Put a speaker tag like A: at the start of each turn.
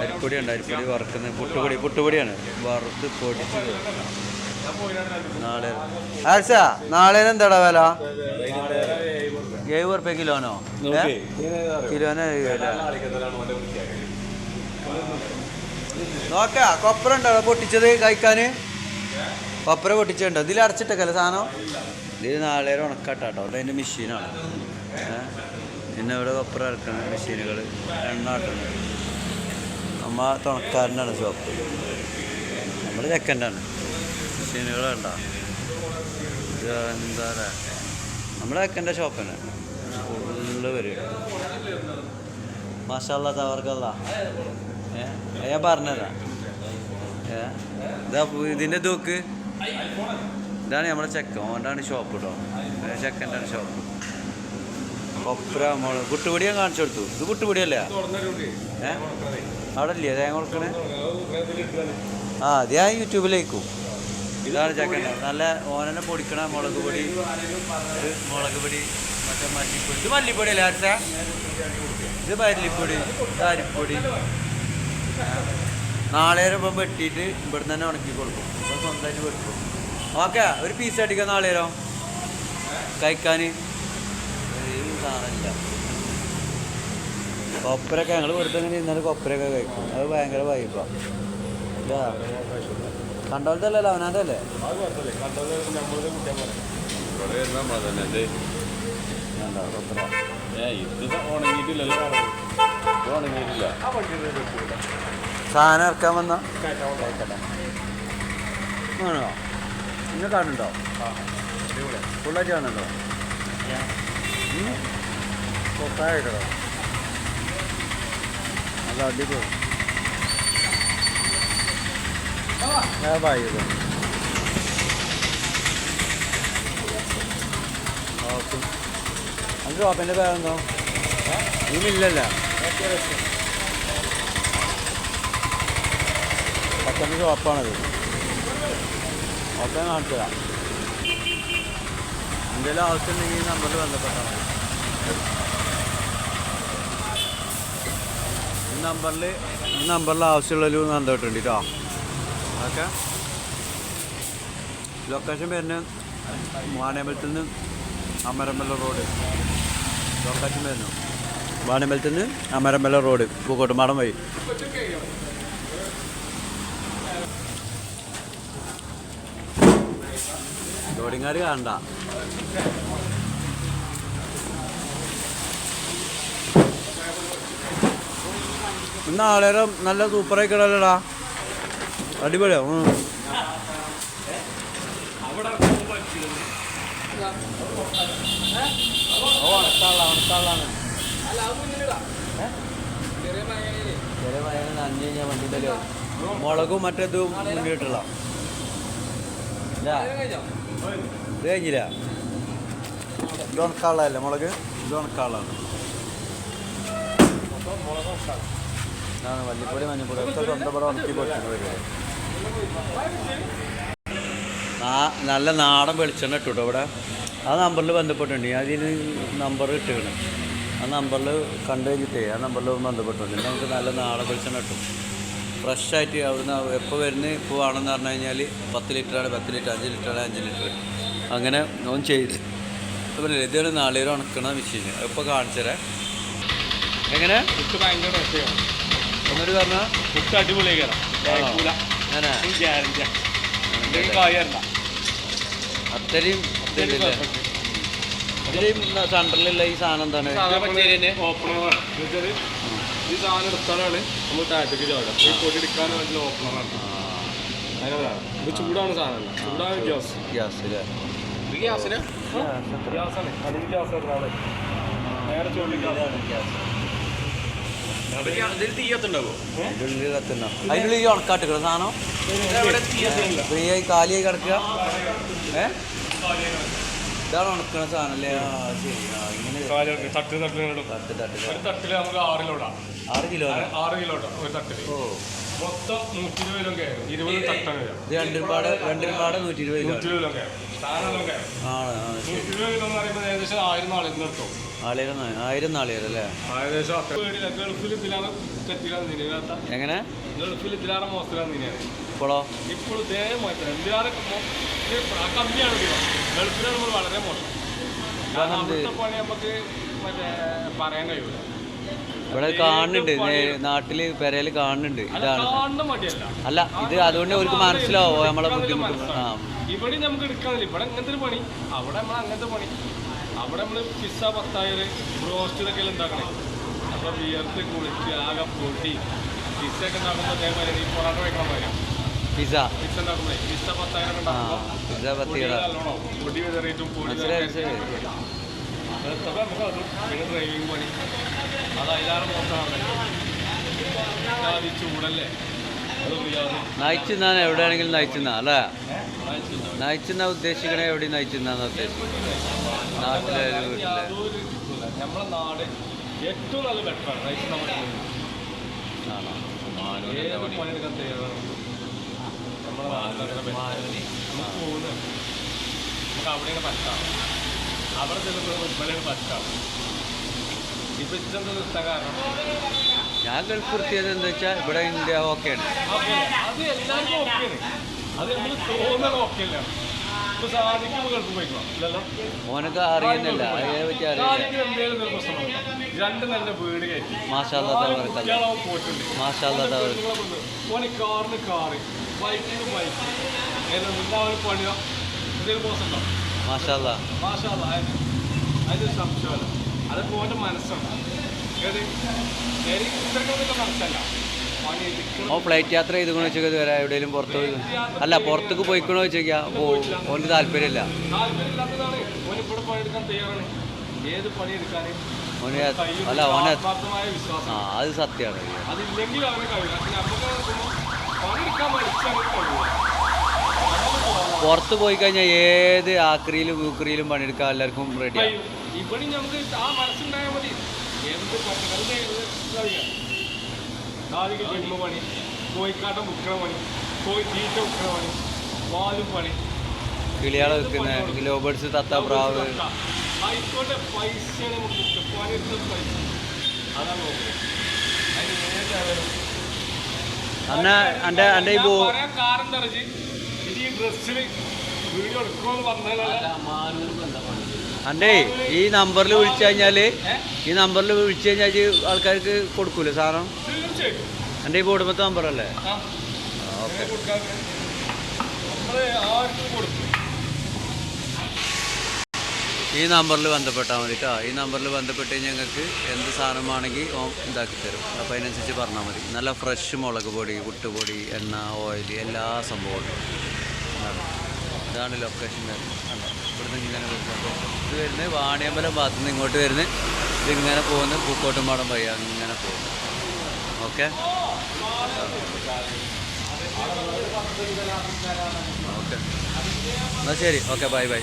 A: അരിപ്പൊടി ഉണ്ട് അരിപ്പൊടി വറുക്കുന്നത് പുട്ടുപൊടി പുട്ടുപൊടിയാണ്. വറുത്ത് പൊടിച്ച് നാളെ. ആഴ്ച നാളെ എന്താടാ വില? എഴുപത് ഉറുപ്പ്യ കിലോനോ? കിലോന്? നോക്ക കൊപ്പര ഉണ്ടോ പൊട്ടിച്ചത് കഴിക്കാന്? കൊപ്ര പൊട്ടിച്ചിട്ടുണ്ടോ? ഇതിൽ അടച്ചിട്ടൊക്കെ സാധനം? ഇതിൽ നാളെ ഉണക്കാട്ടോ അതിന്റെ മെഷീനാണ് ഏഹ് പിന്നെ ഇവിടെ കൊപ്പര ഇറക്കുന്ന മെഷീനുകൾ എണ്ണ ആട്ടുന്നത് നമ്മ തുണക്കാരനാണ് ഷോപ്പ് നമ്മൾ ചെക്കന്റാണ് മെഷീനുകൾ ഇത് എന്താ പറയുക നമ്മുടെ ചെക്കന്റെ ഷോപ്പ് തന്നെ ഫുള്ള് വരും. മാഷാല്ല തവർക്കല്ല. ഏ? ഞാൻ പറഞ്ഞതാ ഏ? ഇതാ ഇതിന്റെ ദൂക്ക് ഇതാണ് നമ്മുടെ ചെക്കൻ ഓന്റെ ഷോപ്പ് കേട്ടോ ചെക്കന്റെ ഷോപ്പ് കൊപ്ര മോൾ കുട്ടുപൊടി ഞാൻ കാണിച്ചു കൊടുത്തു. ഇത് കുട്ടുപൊടിയല്ലേ ഏ? അവിടെ ഇല്ലേ തേങ്ങ കൊടുക്കണേ? ആ അത് ഞാൻ യൂട്യൂബിലേക്കും. ഇതാണ് ചക്കൻ നല്ല ഓനനെ പൊടിക്കണ മുളക് പൊടി. മുളക് പൊടി മറ്റേ മല്ലിപ്പൊടി. ഇത് മല്ലിപ്പൊടി അല്ലേ അടുത്ത ഇത് ഇത് അരിപ്പൊടി. നാളെ ഇപ്പം വെട്ടിയിട്ട് ഇവിടെ തന്നെ ഉണക്കി കൊടുക്കും. ഇപ്പം സ്വന്തമായിട്ട് വെട്ടും ഓക്കെ ഒരു പീസ് അടിക്കാം നാളേരം കഴിക്കാൻ. സാധനമില്ല. കൊപ്പരൊക്കെ ഞങ്ങൾ വെറുതെ ഇങ്ങനെ ഇന്നലെ കൊപ്പരൊക്കെ കഴിക്കും. അത് ഭയങ്കര വൈബാണ് ഇതാ. കണ്ടോളത്തെ അല്ലല്ലോ അവനാന്റെ അല്ലേ സാധനം ഇറക്കാൻ വന്ന? ആണോ? ഇന്നെ കാണുന്നുണ്ടോ ഫുള്ളായിട്ട് കാണുന്നുണ്ടോ കൊക്കായിട്ടോ നല്ല അടിപൊളി. വായത് ഓക്കെ. നമുക്ക് ഷോപ്പിന്റെ പേരെന്തോ? ഈ മില്ലല്ല പത്തന്റെ ഷോപ്പാണത് ഓക്കെ കാണിച്ചു എന്തെങ്കിലും ആവശ്യമുണ്ടെങ്കിൽ നമ്പറിൽ ബന്ധപ്പെട്ടാൽ മതി. ഈ നമ്പറിൽ ഈ നമ്പറിൽ ആവശ്യമുള്ളൊരു ബന്ധപ്പെട്ടുണ്ട് കേട്ടോ ഓക്കെ. ലൊക്കേഷൻ വരുന്നത് വാണിയമ്പലത്തിൽ നിന്ന് അമരമ്പല റോഡ്. ലൊക്കേഷൻ വരുന്നു വാണിയമ്പലത്തിൽ നിന്ന് അമരമ്പല റോഡ് പൂക്കോട്ടുമാടം വഴി. ലോഡിങ്ങാർ കാണണ്ട. ഇന്ന് ആളേറെ നല്ല സൂപ്പറായി കിടല്ലടാ അടിപൊളിയാ മുളകും മറ്റേതും മുന്നിട്ടുള്ള കഴിഞ്ഞില്ല. ഇത് ഉണക്കാളല്ലേ മുളക്? ഇത് ഉണക്കാളാണ് ഇതാണ് വല്ലിപ്പൊടി മഞ്ഞപ്പൊടി. ഒക്കെ സ്വന്തം ഇവിടെ ഉണക്കി വരും. നല്ല നാടൻ വെളിച്ചെണ്ണ ഇട്ടു ഇവിടെ. ആ നമ്പറിൽ ബന്ധപ്പെട്ടുണ്ട് ഞാൻ അതിന് നമ്പർ ഇട്ടുകയാണ് ആ നമ്പറിൽ കണ്ടു കഴിഞ്ഞിട്ടേ ആ നമ്പറിൽ ബന്ധപ്പെട്ടുണ്ട് നമുക്ക് നല്ല നാടൻ വെളിച്ചെണ്ണ കിട്ടും ഫ്രഷായിട്ട് അവിടുന്ന് എപ്പോൾ വരുന്നത്? ഇപ്പോൾ ആണെന്ന് പറഞ്ഞു കഴിഞ്ഞാൽ പത്ത് ലിറ്ററാണ് പത്ത് ലിറ്റർ അഞ്ച് ലിറ്ററാണ് അഞ്ച് ലിറ്റർ. അങ്ങനെ ഓൻ ചെയ്ത്. ഇതല്ലേ ഇതൊരു നാളികേരം ഉണക്കണ മെഷീൻ എപ്പോൾ കാണിച്ചു തരാം എങ്ങനെ?
B: പുട്ട് ഭയങ്കര ടേസ്റ്റിയാണ്
A: ഒന്നൊരു പറഞ്ഞാൽ
B: പുട്ട് എന്തെങ്കിലും കായല്ല
A: അത്രയും സെൻട്രലില്ല ഈ സാധനം എന്താണ്?
B: ഈ സാധനം എടുത്താലാണ് നമ്മൾ താഴത്തേക്ക് ചാടുക. ഈ പൊടി എടുക്കാൻ വേണ്ടി ഓപ്പണറാണ് ചൂടാണ് സാധനം. ചൂടാണ് ഗ്യാസ്.
A: ഗ്യാസ് അല്ലേ അതിനുള്ളിൽ ഈ ഉണക്കാട്ടിക്കണ സാധനം? ഫ്രീ ആയി കാലിയായി കിടക്കുക? ഏ? ഇതാണ് ഉണക്കണ സാധനം അല്ലേ? ആ ശരി. ആ ഇങ്ങനെ
B: തട്ട് തട്ടിലിടും
A: തട്ട് തട്ട്
B: ഒരു തട്ടിൽ നമുക്ക് ആറ് കിലോ
A: ആറ് കിലോ
B: ആറ് കിലോട്ടാ ഒരു തട്ടിൽ.
A: ഓ.
B: മൊത്തം നൂറ്റി ഇരുപത് കിലോ കയറും ഇരുപത് തട്ടാണ് വരാം.
A: ഇത് രണ്ടിരുപാട് നൂറ്റി ഇരുപത് കിലോ
B: നൂറ്റി ഇരുപത് കിലോ കയറും സാധനം കയറും
A: ആണ് ആ, ശരി.
B: നൂറ്റി ഇരുപത് കിലോ എന്ന് പറയുമ്പോൾ ഏകദേശം ആയിരം നാളിൽ നിർത്തും.
A: ആളിരം നാ- ആയിരം നാളികേരം അല്ലേ?
B: ഏകദേശം അത്ര പേടിയില്ല ഗൾഫിൽ ഇതിലാണ് തെറ്റിലാണ് നിലവിലാത്ത
A: എങ്ങനെ?
B: ഗൾഫിൽ ഇതിലാണ് മോശത്തിലാണ്
A: ഇപ്പോഴോ?
B: ഇപ്പോൾ ഇതേ മോശം. കമ്മിയാണ്. ഗൾഫിലാണ് നമ്മൾ വളരെ മോശം. കാരണം? അവിടുത്തെ പണി നമുക്ക് മറ്റേ പറയാൻ കഴിയൂല.
A: ഇവിടെ കാണുന്നുണ്ട്. നാട്ടിൽ പെരയിൽ കാണുന്നുണ്ട്. ഇതാണ്. അല്ല ഇത് അതുകൊണ്ട് അവർക്ക് മനസ്സിലാവോ. നമ്മളെ ബുദ്ധിമുട്ട്. ആ.
B: ഇവിടെ നമുക്ക് എടുക്കാനില്ല. ഇവിടെ അങ്ങനത്തെ പണി. അവിടെ നമ്മൾ അങ്ങനത്തെ പണി. അവിടെ നമ്മൾ പിസ്സ പത്തായിരം ബ്രോസ്റ്റിലൊക്കെ ഉണ്ടാക്കണേ? അപ്പോൾ വിയർത്ത് കുളിച്ച് ആകെ പൊട്ടി പിസ്സ ഒക്കെ ഉണ്ടാക്കുമ്പോൾ അതേമാതിരി ഈ പൊറോട്ട വയ്ക്കാൻ പറയാം
A: പിസ
B: പിസ്സ ഉണ്ടാക്കുമ്പോഴേ പിസ്സ പത്തായിരം ഉണ്ടാക്കുമ്പോൾ പൊടി വിതറിയിട്ടും പൊടി
A: മനസ്സിലായി, മനസ്സിലായി.
B: അതൊക്കെ നമുക്ക് അതും പിന്നെ ഡ്രൈവിംഗ് പണി അത് അതിലാറ് മോശമാണ് ചൂടല്ലേ
A: എവിടെയാണെങ്കിലും നയിച്ചുന്നാ അല്ലേ? നയിച്ചെന്ന ഉദ്ദേശിക്കണേ എവിടെ നയിച്ചെന്നാന്ന് ഉദ്ദേശിക്കുന്നത്. നാട്ടിലെ വീട്ടിലെ.
B: നമ്മളെ നാട് ഏറ്റവും നല്ല ബെറ്ററാണ് റൈസ് നമ്മുടെ
A: ആണോ
B: ഏത് പണിയെടുക്കാൻ തയ്യാറാണ് നമ്മുടെ നാട്ടിലെ നമുക്ക് പോകുന്നത് നമുക്ക് അവിടെയാണ് പറ്റാം അവിടെ ചെല്ലുമ്പോൾ ഇവിടെയാണ് പറ്റാം ഇപ്പൊ നിർത്താൻ കാരണം?
A: ഞാൻ ഗൾഫ് എന്താ വെച്ചാൽ ഇവിടെ ഇന്ത്യ ഓക്കെയാണ്
B: ആണ്. അത് എല്ലാവർക്കും ഓക്കെയാണ് അത് നമ്മൾ തോന്നുന്നത് ഓക്കെ അല്ല. ഇപ്പൊ സാധിക്കും ഗൾഫ് പോയിക്കണം ഇല്ലല്ലോ?
A: മോനൊക്കെ അറിയുന്നില്ല. അതിനെ പറ്റി അറിയില്ല.
B: സാധിക്കും എന്തെങ്കിലും ഒരു പ്രശ്നം രണ്ട് നല്ല വീട് കയറ്റി.
A: മാഷാല്ലാ
B: നാല്
A: തവർക്കല്ല
B: കുട്ടികളാവും പോയിട്ടുണ്ട്.
A: മാഷാല്ലാ തവർ
B: ഓനെ കാറിന് കാറ്. ബൈക്കിന് ബൈക്ക്. എല്ലാവരും പണിയോ? എന്തെങ്കിലും മോശമുണ്ടോ
A: മാഷാല്ലാ
B: മാഷാ അതിന് സംശയമല്ല അതൊക്കെ ഓന്റെ മനസ്സാണ്. മനസ്സല്ല
A: ഓ ഫ്ലൈറ്റ് യാത്ര ചെയ്തുകൊണ്ട് വെച്ചാൽ വരാം എവിടെയെങ്കിലും പുറത്ത് പോയി അല്ല പുറത്തേക്ക് പോയിക്കണോ വെച്ചാൽ ഓ ഓന് താല്പര്യമില്ല.
B: ഓന്.
A: അല്ല ഓനെ ആ അത് സത്യമാണ്
B: അതില്ലെങ്കിൽ
A: പുറത്ത് പോയി കഴിഞ്ഞാൽ ഏത് ആക്രിയിലും ഊക്രിയിലും പണിയെടുക്കാൻ എല്ലാവർക്കും റെഡിയാണ്
B: കഴിയും. ഇവിടെ നമുക്ക് ആ മനസ്സുണ്ടായാൽ മതി. എന്ത് പറ്റുന്നത് കാലിക ജന്മ പണി കോഴിക്കാട്ടം മുക്കണ പണി കോഴി തീറ്റ മുക്കണ പണി പാലും പണി.
A: കിളിയാളെ വെക്കുന്ന ഗ്ലോബേഡ്സ് തത്ത പ്രാവ്.
B: ആയിക്കോട്ടെ നമുക്ക് പൈസ. അതാണ് നോക്കുന്നത് അതിന് ഏതായാലും
A: അന്ന എന്റെ എന്റെ ഈ ബോ
B: ഈ ഡ്രസ്സിൽ വീഡിയോ പറഞ്ഞാലല്ല
A: എന്റെ ഈ നമ്പറിൽ വിളിച്ചു കഴിഞ്ഞാൽ ഈ നമ്പറിൽ വിളിച്ചു കഴിഞ്ഞാൽ ആൾക്കാർക്ക് കൊടുക്കൂലേ സാധനം? എന്റെ ഈ കുടുംബത്തെ നമ്പറല്ലേ
B: അല്ലേ?
A: ഓക്കെ. ഈ നമ്പറിൽ ബന്ധപ്പെട്ടാൽ മതി കേട്ടോ ഈ നമ്പറിൽ ബന്ധപ്പെട്ട് കഴിഞ്ഞാൽ ഞങ്ങൾക്ക് എന്ത് സാധനമാണെങ്കിൽ ഓൻ ഇതാക്കി തരും. അപ്പോൾ അതിനനുസരിച്ച് പറഞ്ഞാൽ മതി. നല്ല ഫ്രഷ് മുളക് പൊടി പുട്ടുപൊടി എണ്ണ ഓയിൽ എല്ലാ സംഭവവും ഇതാണ്. ഇതാണ് ലൊക്കേഷൻ വരുന്നത് കണ്ടോ? ഇവിടുന്ന് ഇങ്ങനെ വരുന്നത്. ഇത് വരുന്നത് വാണിയമ്പലം ഭാഗത്തു നിന്ന് ഇങ്ങോട്ട് വരുന്നത്. ഇതിങ്ങനെ പോകുന്നത് പൂക്കോട്ടുംപാടം വഴി ഇങ്ങനെ പോകുന്നു ഓക്കെ ഓക്കെ എന്നാൽ ശരി. Okay bye bye